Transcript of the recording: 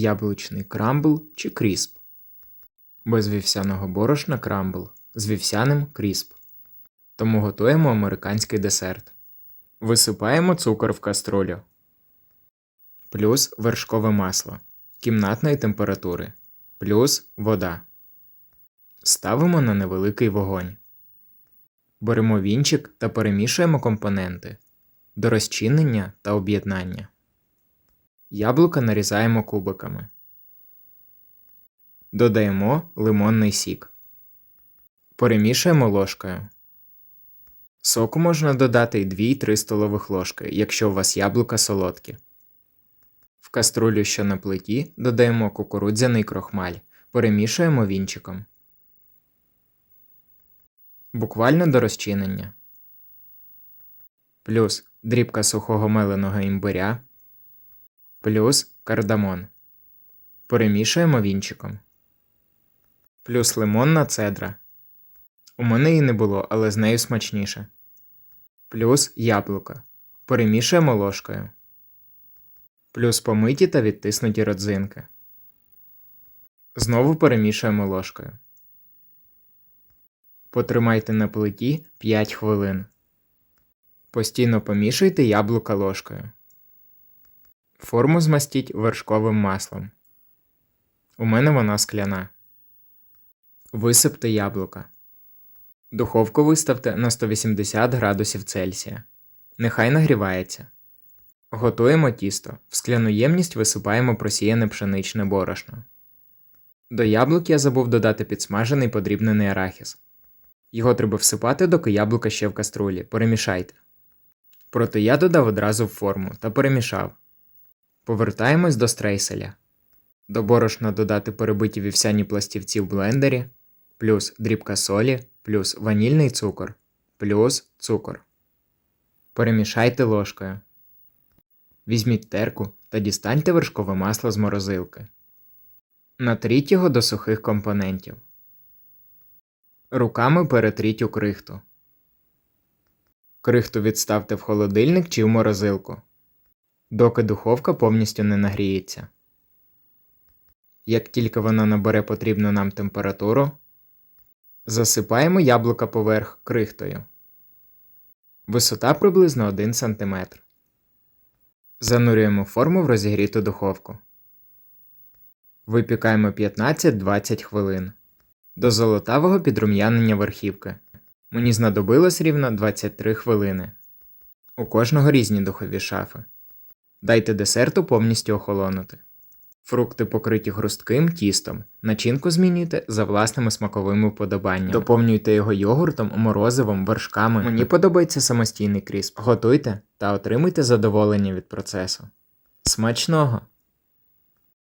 яблучний крамбл чи крісп. Без вівсяного борошна крамбл, з вівсяним крісп. Тому готуємо американський десерт. Висипаємо цукор в каструлю. Плюс вершкове масло кімнатної температури. Плюс вода. Ставимо на невеликий вогонь. Беремо вінчик та перемішуємо компоненти до розчинення та об'єднання. Яблука нарізаємо кубиками. Додаємо лимонний сік. Перемішуємо ложкою. Соку можна додати й 2-3 столових ложки, якщо у вас яблука солодкі. В каструлю, що на плиті, додаємо кукурудзяний крохмаль. Перемішуємо вінчиком. Буквально до розчинення. Плюс дрібка сухого меленого імбиря. Плюс кардамон. Перемішуємо вінчиком. Плюс лимонна цедра. У мене її не було, але з нею смачніше. Плюс яблука. Перемішуємо ложкою. Плюс помиті та відтиснуті родзинки. Знову перемішуємо ложкою. Потримайте на плиті 5 хвилин. Постійно помішуйте яблука ложкою. Форму змастіть вершковим маслом. У мене вона скляна. Висипте яблука. Духовку виставте на 180 градусів Цельсія. Нехай нагрівається. Готуємо тісто. В скляну ємність висипаємо просіяне пшеничне борошно. До яблук я забув додати підсмажений подрібнений арахіс. Його треба всипати, доки яблука ще в каструлі. Перемішайте. Проте я додав одразу в форму та перемішав. Повертаємось до стрейселя. До борошна додати перебиті вівсяні пластівці в блендері, плюс дрібка солі, плюс ванільний цукор, плюс цукор. Перемішайте ложкою. Візьміть терку та дістаньте вершкове масло з морозилки. Натріть його до сухих компонентів. Руками перетріть у крихту. Крихту відставте в холодильник чи в морозилку, доки духовка повністю не нагріється. Як тільки вона набере потрібну нам температуру, засипаємо яблука поверх крихтою. Висота приблизно 1 см. Занурюємо форму в розігріту духовку. Випікаємо 15-20 хвилин до золотавого підрум'янення верхівки. Мені знадобилось рівно 23 хвилини. У кожного різні духові шафи. Дайте десерту повністю охолонути. Фрукти покриті хрустким тістом. Начинку змінюйте за власними смаковими вподобаннями. Доповнюйте його йогуртом, морозивом, вершками. Мені подобається самостійний крісп. Готуйте та отримуйте задоволення від процесу. Смачного!